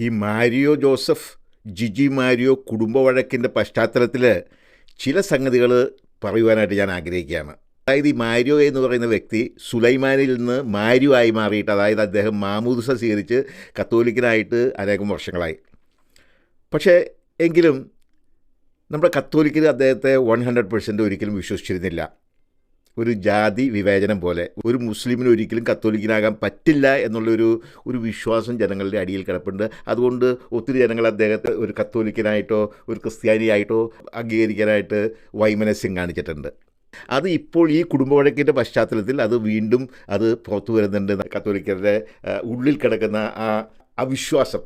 ഈ Mario Joseph Jiji Mario കുടുംബ വഴക്കിന്റെ പശ്ചാത്തലത്തിൽ ചില സംഗതികൾ പറയുവാനായിട്ട് ഞാൻ ആഗ്രഹിക്കുകയാണ്. അതായത് ഈ മാരിയോ എന്ന് പറയുന്ന വ്യക്തി സുലൈമാനിൽ നിന്ന് മാരിയോ ആയി മാറിയിട്ട് അതായത് അദ്ദേഹം മാമൂദിസ സ്വീകരിച്ച് കത്തോലിക്കനായിട്ട് അനേകം വർഷങ്ങളായി. പക്ഷേ എങ്കിലും നമ്മുടെ കത്തോലിക്കർ അദ്ദേഹത്തെ വൺ ഹൺഡ്രഡ് പെർസെന്റ് ഒരിക്കലും വിശ്വസിച്ചിരുന്നില്ല. ഒരു ജാതി വിവേചനം പോലെ ഒരു മുസ്ലിമിന് ഒരിക്കലും കത്തോലിക്കനാകാൻ പറ്റില്ല എന്നുള്ളൊരു ഒരു വിശ്വാസം ജനങ്ങളുടെ അടിയിൽ കിടപ്പുണ്ട്. അതുകൊണ്ട് ഒത്തിരി ജനങ്ങൾ അദ്ദേഹത്തെ ഒരു കത്തോലിക്കനായിട്ടോ ഒരു ക്രിസ്ത്യാനിയായിട്ടോ അംഗീകരിക്കാനായിട്ട് വൈമനസ്യം കാണിച്ചിട്ടുണ്ട്. അത് ഇപ്പോൾ ഈ കുടുംബ വഴക്കിന്റെ പശ്ചാത്തലത്തിൽ അത് വീണ്ടും അത് പുറത്തു വരുന്നുണ്ട്. കത്തോലിക്കരുടെ ഉള്ളിൽ കിടക്കുന്ന ആ അവിശ്വാസം.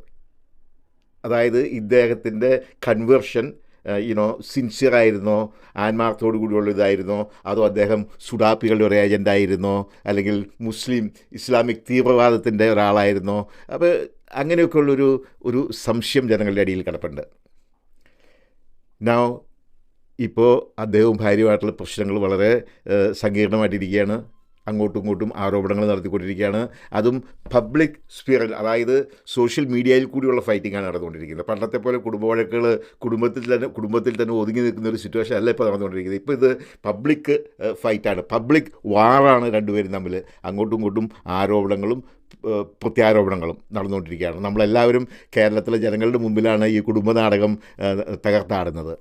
അതായത് ഇദ്ദേഹത്തിന്റെ കൺവേർഷൻ യുനോ സിൻസിയറായിരുന്നോ ആത്മാർത്ഥത്തോടു കൂടിയുള്ള ഇതായിരുന്നോ അതോ അദ്ദേഹം സുഡാപ്പികളുടെ ഒരു ഏജന്റായിരുന്നോ അല്ലെങ്കിൽ മുസ്ലിം ഇസ്ലാമിക് തീവ്രവാദത്തിന്റെ ഒരാളായിരുന്നോ? അപ്പോൾ അങ്ങനെയൊക്കെയുള്ളൊരു ഒരു സംശയം ജനങ്ങളുടെ അടിയിൽ കിടപ്പുണ്ട്. നൗ ഇപ്പോൾ അദ്ദേഹവും ഭാര്യയുമായിട്ടുള്ള പ്രശ്നങ്ങൾ വളരെ സങ്കീർണമായിട്ടിരിക്കുകയാണ്. അങ്ങോട്ടും ഇങ്ങോട്ടും ആരോപണങ്ങൾ നടത്തിക്കൊണ്ടിരിക്കുകയാണ്. അതും പബ്ലിക് സ്പിയറിൽ അതായത് സോഷ്യൽ മീഡിയയിൽ കൂടിയുള്ള ഫൈറ്റിങ്ങാണ് നടന്നുകൊണ്ടിരിക്കുന്നത്. പണ്ടത്തെ പോലെ കുടുംബ വഴക്കുകൾ കുടുംബത്തിൽ തന്നെ കുടുംബത്തിൽ തന്നെ ഒതുങ്ങി നിൽക്കുന്ന ഒരു സിറ്റുവേഷൻ അല്ല ഇപ്പോൾ നടന്നുകൊണ്ടിരിക്കുന്നത്. ഇപ്പോൾ ഇത് പബ്ലിക് ഫൈറ്റാണ് പബ്ലിക് വാറാണ് രണ്ടുപേരും തമ്മിൽ അങ്ങോട്ടും ഇങ്ങോട്ടും ആരോപണങ്ങളും പ്രത്യാരോപണങ്ങളും നടന്നുകൊണ്ടിരിക്കുകയാണ്. നമ്മളെല്ലാവരും കേരളത്തിലെ ജനങ്ങളുടെ മുമ്പിലാണ് ഈ കുടുംബ നാടകം ഏഹ്, തകർത്താടുന്നത്.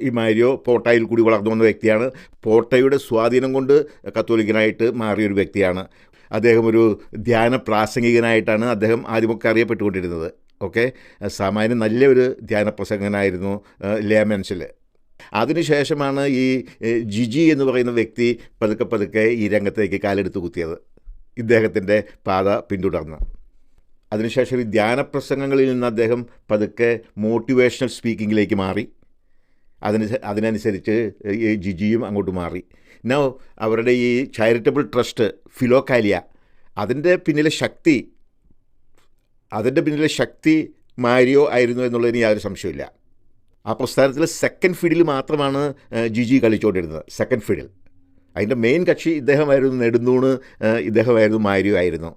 ഈ മാരിയോ പോട്ടയിൽ കൂടി വളർന്നു വന്ന വ്യക്തിയാണ്. പോട്ടയുടെ സ്വാധീനം കൊണ്ട് കത്തോലിക്കനായിട്ട് മാറിയൊരു വ്യക്തിയാണ്. അദ്ദേഹം ഒരു ധ്യാന പ്രാസംഗികനായിട്ടാണ് അദ്ദേഹം ആദ്യമൊക്കെ അറിയപ്പെട്ടുകൊണ്ടിരുന്നത്. ഓക്കെ? സാമാന്യം നല്ലൊരു ധ്യാന പ്രസംഗനായിരുന്നു ലേമൻസിൽ അതിനുശേഷമാണ് ഈ ജിജി എന്ന് പറയുന്ന വ്യക്തി പതുക്കെ പതുക്കെ ഈ രംഗത്തേക്ക് കാലെടുത്ത് കുത്തിയത്. ഇദ്ദേഹത്തിന്റെ പാത പിന്തുടർന്ന്. അതിനുശേഷം ഈ ധ്യാന പ്രസംഗങ്ങളിൽ നിന്ന് അദ്ദേഹം പതുക്കെ മോട്ടിവേഷണൽ സ്പീക്കിങ്ങിലേക്ക് മാറി. അതിന് അതിനനുസരിച്ച് ഈ ജിജിയും അങ്ങോട്ട് മാറി. നോ അവരുടെ ഈ ചാരിറ്റബിൾ ട്രസ്റ്റ് ഫിലോക്കാലിയ അതിന്റെ പിന്നിലെ ശക്തി അതിന്റെ പിന്നിലെ ശക്തി മാരിയോ ആയിരുന്നു എന്നുള്ളതിന് യാതൊരു സംശയമില്ല ആ പ്രസ്ഥാനത്തിൽ സെക്കൻഡ് ഫീൽഡിൽ മാത്രമാണ് ജിജി കളിച്ചുകൊണ്ടിരുന്നത്. സെക്കൻഡ് ഫീൽഡിൽ അതിന്റെ മെയിൻ കക്ഷി ഇദ്ദേഹമായിരുന്നു നെടുന്നൂണ് ഇദ്ദേഹമായിരുന്നു മാരിയോ ആയിരുന്നു.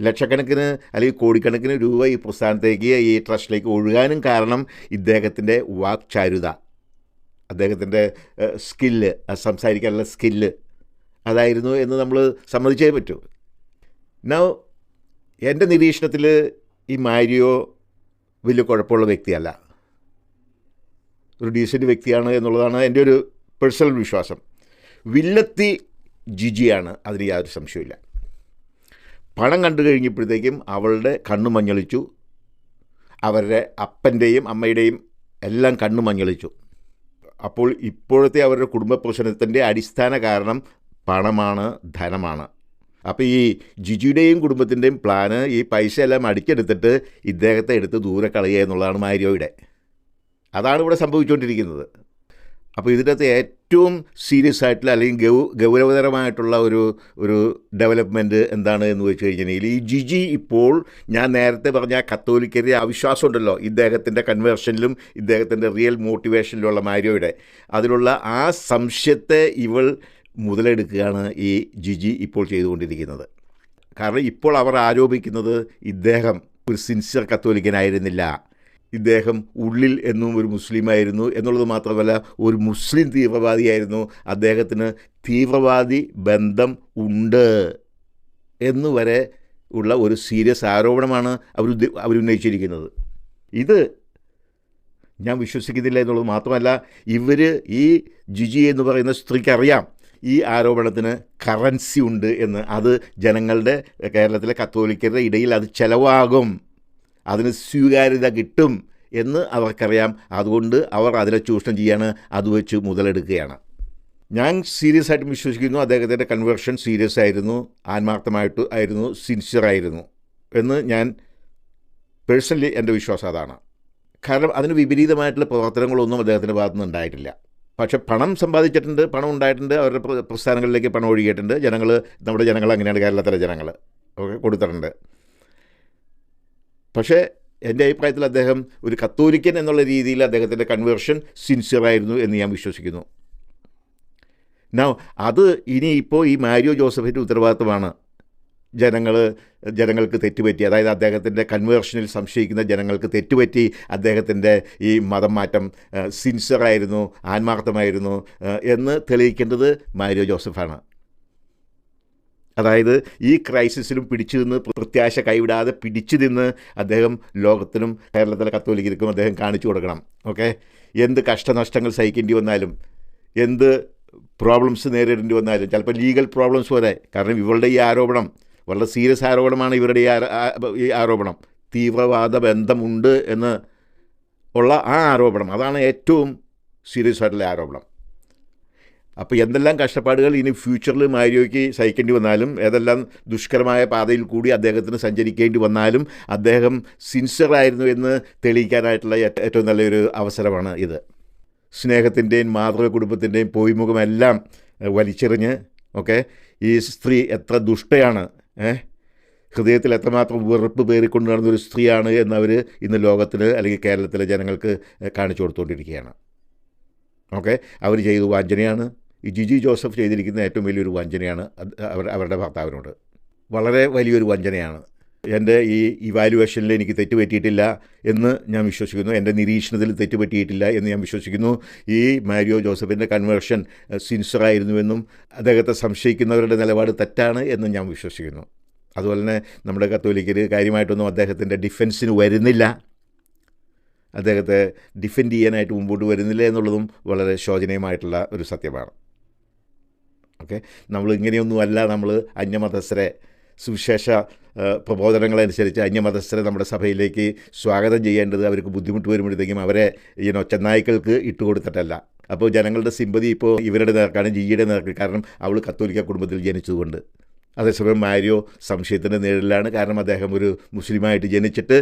ലക്ഷക്കണക്കിന് അല്ലെങ്കിൽ കോടിക്കണക്കിന് രൂപ ഈ പ്രസ്ഥാനത്തേക്ക് ഈ ട്രസ്റ്റിലേക്ക് ഒഴുകാനും കാരണം ഇദ്ദേഹത്തിന്റെ വാക്ചാരുത അദ്ദേഹത്തിന്റെ സ്കില്ല് സംസാരിക്കാനുള്ള സ്കില്ല് അതായിരുന്നു എന്ന് നമ്മൾ സമ്മതിച്ചേ പറ്റൂ. നൗ എന്റെ നിരീക്ഷണത്തിൽ ഈ മാരിയോ വലിയ കുഴപ്പമുള്ള വ്യക്തിയല്ല. ഒരു ഡീസന്റ് വ്യക്തിയാണ് എന്നുള്ളതാണ് എന്റെ ഒരു പേഴ്സണൽ വിശ്വാസം. വില്ലത്തി ജിജിയാണ് അതിന് യാതൊരു സംശയമില്ല പണം കണ്ടു കഴിഞ്ഞപ്പോഴത്തേക്കും അവളുടെ കണ്ണു മഞ്ഞളിച്ചു. അവരുടെ അപ്പന്റെയും അമ്മയുടെയും എല്ലാം കണ്ണു മഞ്ഞളിച്ചു. അപ്പോൾ ഇപ്പോഴത്തെ അവരുടെ കുടുംബ പ്രശ്നത്തിന്റെ അടിസ്ഥാന കാരണം പണമാണ് ധനമാണ്. അപ്പോൾ ഈ ജിജിയുടെയും കുടുംബത്തിന്റെയും പ്ലാന് ഈ പൈസ എല്ലാം അടിച്ചെടുത്തിട്ട് ഇദ്ദേഹത്തെ എടുത്ത് ദൂരെ കളയുക എന്നുള്ളതാണ് മാരിയോയുടെ. അതാണ് ഇവിടെ സംഭവിച്ചുകൊണ്ടിരിക്കുന്നത്. അപ്പോൾ ഇതിനകത്ത് ഏറ്റവും സീരിയസ് ആയിട്ടുള്ള അല്ലെങ്കിൽ ഗൗ ഗൗരവതരമായിട്ടുള്ള ഒരു ഒരു ഡെവലപ്മെന്റ് എന്താണ് എന്ന് വെച്ച് കഴിഞ്ഞിട്ടുണ്ടെങ്കിൽ ഈ ജിജി ഇപ്പോൾ ഞാൻ നേരത്തെ പറഞ്ഞ കത്തോലിക്കരുടെ അവിശ്വാസമുണ്ടല്ലോ. ഇദ്ദേഹത്തിന്റെ കൺവേർഷനിലും ഇദ്ദേഹത്തിന്റെ റിയൽ മോട്ടിവേഷനിലുള്ള മാരിയോയുടെ. അതിലുള്ള ആ സംശയത്തെ ഇവൾ മുതലെടുക്കുകയാണ് ഈ ജിജി ഇപ്പോൾ ചെയ്തുകൊണ്ടിരിക്കുന്നത്. കാരണം ഇപ്പോൾ അവർ ആരോപിക്കുന്നത് ഇദ്ദേഹം ഒരു സിൻസിയർ കത്തോലിക്കനായിരുന്നില്ല. ഇദ്ദേഹം ഉള്ളിൽ എന്നും ഒരു മുസ്ലിമായിരുന്നു എന്നുള്ളത് മാത്രമല്ല ഒരു മുസ്ലിം തീവ്രവാദിയായിരുന്നു. അദ്ദേഹത്തിന് തീവ്രവാദി ബന്ധം ഉണ്ട് എന്നു വരെ ഉള്ള ഒരു സീരിയസ് ആരോപണമാണ് അവർ അവരുന്നയിച്ചിരിക്കുന്നത്. ഇത് ഞാൻ വിശ്വസിക്കുന്നില്ല എന്നുള്ളത് മാത്രമല്ല ഇവർ ഈ ജിജി എന്ന് പറയുന്ന സ്ത്രീക്ക് അറിയാം ഈ ആരോപണത്തിന് കറൻസി ഉണ്ട് എന്ന്. അത് ജനങ്ങളുടെ കേരളത്തിലെ കത്തോലിക്കരുടെ ഇടയിൽ അത് ചിലവാകും. അതിന് സ്വീകാര്യത കിട്ടും എന്ന് അവർക്കറിയാം. അതുകൊണ്ട് അവർ അതിനെ ചൂഷണം ചെയ്യാണ് അത് വെച്ച് മുതലെടുക്കുകയാണ്. ഞാൻ സീരിയസ് ആയിട്ട് വിശ്വസിക്കുന്നു. അദ്ദേഹത്തിന്റെ കൺവേർഷൻ സീരിയസ് ആയിരുന്നു ആത്മാർത്ഥമായിട്ട് ആയിരുന്നു സിൻസിയർ ആയിരുന്നു എന്ന് ഞാൻ പേഴ്സണലി എന്റെ വിശ്വാസം അതാണ്. കാരണം അതിന് വിപരീതമായിട്ടുള്ള പ്രവർത്തനങ്ങളൊന്നും അദ്ദേഹത്തിന്റെ ഭാഗത്തുനിന്ന് ഉണ്ടായിട്ടില്ല. പക്ഷേ പണം സമ്പാദിച്ചിട്ടുണ്ട് പണം ഉണ്ടായിട്ടുണ്ട് അവരുടെ പ്രസ്ഥാനങ്ങളിലേക്ക് പണം ഒഴുകിയിട്ടുണ്ട്. ജനങ്ങൾ നമ്മുടെ ജനങ്ങൾ അങ്ങനെയാണ് കേരളത്തിലെ ജനങ്ങൾ കൊടുത്തിട്ടുണ്ട്. പക്ഷേ എന്റെ അഭിപ്രായത്തിൽ അദ്ദേഹം ഒരു കത്തോലിക്കൻ എന്നുള്ള രീതിയിൽ അദ്ദേഹത്തിന്റെ കൺവേർഷൻ സിൻസിയറായിരുന്നു എന്ന് ഞാൻ വിശ്വസിക്കുന്നു. നൗ അത് ഇനി ഇപ്പോൾ ഈ മാരിയോ ജോസഫിന്റെ ഉത്തരവാദിത്തമാണ് ജനങ്ങൾ ജനങ്ങൾക്ക് തെറ്റുപറ്റി അതായത് അദ്ദേഹത്തിന്റെ കൺവേർഷനിൽ സംശയിക്കുന്ന ജനങ്ങൾക്ക് തെറ്റുപറ്റി അദ്ദേഹത്തിന്റെ ഈ മതം മാറ്റം സിൻസിയറായിരുന്നു ആത്മാർത്ഥമായിരുന്നു എന്ന് തെളിയിക്കേണ്ടത് മാരിയോ ജോസഫാണ്. അതായത് ഈ ക്രൈസിസിലും പിടിച്ചു നിന്ന് പ്രത്യാശ കൈവിടാതെ പിടിച്ചു നിന്ന് അദ്ദേഹം ലോകത്തിനും കേരളത്തിലെ കത്തോലിക്കർക്കും അദ്ദേഹം കാണിച്ചു കൊടുക്കണം. ഓക്കെ? എന്ത് കഷ്ടനഷ്ടങ്ങൾ സഹിക്കേണ്ടി വന്നാലും എന്ത് പ്രോബ്ലംസ് നേരിടേണ്ടി വന്നാലും ചിലപ്പോൾ ലീഗൽ പ്രോബ്ലംസ് വരെ കാരണം ഇവരുടെ ഈ ആരോപണം വളരെ സീരിയസ് ആരോപണമാണ് ഇവരുടെ ഈ ആരോപണം. തീവ്രവാദ ബന്ധമുണ്ട് എന്ന് ഉള്ള ആ ആരോപണം അതാണ് ഏറ്റവും സീരിയസ് ആയിട്ടുള്ള ആരോപണം. അപ്പോൾ എന്തെല്ലാം കഷ്ടപ്പാടുകൾ ഇനി ഫ്യൂച്ചറിൽ മാരിയോയ്ക്ക് സഹിക്കേണ്ടി വന്നാലും ഏതെല്ലാം ദുഷ്കരമായ പാതയിൽ കൂടി അദ്ദേഹത്തിന് സഞ്ചരിക്കേണ്ടി വന്നാലും അദ്ദേഹം സിൻസിയറായിരുന്നു എന്ന് തെളിയിക്കാനായിട്ടുള്ള ഏറ്റ- ഏറ്റവും നല്ലൊരു അവസരമാണ് ഇത്. സ്നേഹത്തിന്റെയും മാതൃ കുടുംബത്തിന്റെയും പോയിമുഖമെല്ലാം വലിച്ചെറിഞ്ഞ് ഓക്കെ? ഈ സ്ത്രീ എത്ര ദുഷ്ടയാണ് ഏഹ് ഹൃദയത്തിൽ എത്രമാത്രം വെറുപ്പ് പേറിക്കൊണ്ട് നടന്നൊരു സ്ത്രീയാണ് എന്നവർ ഇന്ന് ലോകത്തിന് അല്ലെങ്കിൽ കേരളത്തിലെ ജനങ്ങൾക്ക് കാണിച്ചു കൊടുത്തുകൊണ്ടിരിക്കുകയാണ് ഓക്കെ? അവർ ചെയ്തു വാഞ്ചനയാണ്. ഈ ജിജി ജോസഫ് ചെയ്തിരിക്കുന്ന ഏറ്റവും വലിയൊരു വഞ്ചനയാണ് അവരുടെ ഭർത്താവിനോട്. വളരെ വലിയൊരു വഞ്ചനയാണ്. എന്റെ ഈ ഇവാലുവേഷനിൽ എനിക്ക് തെറ്റുപറ്റിയിട്ടില്ല എന്ന് ഞാൻ വിശ്വസിക്കുന്നു. എന്റെ നിരീക്ഷണത്തിൽ തെറ്റുപറ്റിയിട്ടില്ല എന്ന് ഞാൻ വിശ്വസിക്കുന്നു. ഈ മാരിയോ ജോസഫിന്റെ കൺവേർഷൻ സിൻസറായിരുന്നുവെന്നും അദ്ദേഹത്തെ സംശയിക്കുന്നവരുടെ നിലപാട് തെറ്റാണ് എന്നും ഞാൻ വിശ്വസിക്കുന്നു. അതുപോലെ തന്നെ നമ്മുടെ കത്തോലിക്കർ കാര്യമായിട്ടൊന്നും അദ്ദേഹത്തിന്റെ ഡിഫൻസിന് വരുന്നില്ല. അദ്ദേഹത്തെ ഡിഫെൻഡ് ചെയ്യാനായിട്ട് മുമ്പോട്ട് വരുന്നില്ല എന്നുള്ളതും വളരെ ശോചനീയമായിട്ടുള്ള ഒരു സത്യമാണ്. ഓക്കെ? നമ്മൾ ഇങ്ങനെയൊന്നുമല്ല നമ്മൾ അന്യമതസ്ഥരെ സുവിശേഷ പ്രബോധനങ്ങളനുസരിച്ച് അന്യമതസ്ഥരെ നമ്മുടെ സഭയിലേക്ക് സ്വാഗതം ചെയ്യേണ്ടത് അവർക്ക് ബുദ്ധിമുട്ട് വരുമ്പോഴത്തേക്കും അവരെ ഈനോ ചെന്നായ്ക്കൾക്ക് ഇട്ടുകൊടുത്തിട്ടല്ല. അപ്പോൾ ജനങ്ങളുടെ സിമ്പതി ഇപ്പോൾ ഇവരുടെ നേർക്കാണ് ജിയുടെ നേർക്ക് കാരണം അവൾ കത്തോലിക്ക കുടുംബത്തിൽ ജനിച്ചതുകൊണ്ട്. അതേസമയം മാരിയോ സംശയത്തിന്റെ നേരിലാണ്. കാരണം അദ്ദേഹം ഒരു മുസ്ലിമായിട്ട് ജനിച്ചിട്ട്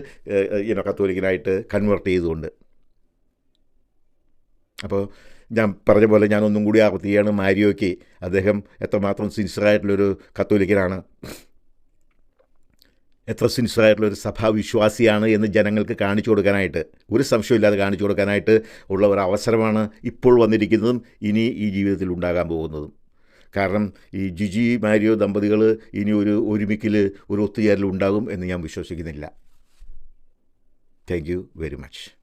ഈനോ കത്തോലിക്കനായിട്ട് കൺവേർട്ട് ചെയ്തുകൊണ്ട്. അപ്പോൾ ഞാൻ പറഞ്ഞ പോലെ ഞാൻ ഒന്നും കൂടി ആവർത്തിക്കുകയാണ്. മാരിയോയ്ക്ക് അദ്ദേഹം എത്രമാത്രം സിൻസിയറായിട്ടുള്ളൊരു കത്തോലിക്കനാണ്. എത്ര സിൻസിയറായിട്ടുള്ളൊരു സഭാവിശ്വാസിയാണ് എന്ന് ജനങ്ങൾക്ക് കാണിച്ചു കൊടുക്കാനായിട്ട് ഒരു സംശയമില്ലാതെ കാണിച്ചു കൊടുക്കാനായിട്ട് ഉള്ള ഒരു അവസരമാണ് ഇപ്പോൾ വന്നിരിക്കുന്നതും ഇനി ഈ ജീവിതത്തിൽ ഉണ്ടാകാൻ പോകുന്നതും. കാരണം ഈ ജിജി മാരിയോ ദമ്പതികൾ ഇനി ഒരു ഒരുമിക്കൽ ഒരു ഒത്തുചേരൽ ഉണ്ടാകും എന്ന് ഞാൻ വിശ്വസിക്കുന്നില്ല. Thank you very much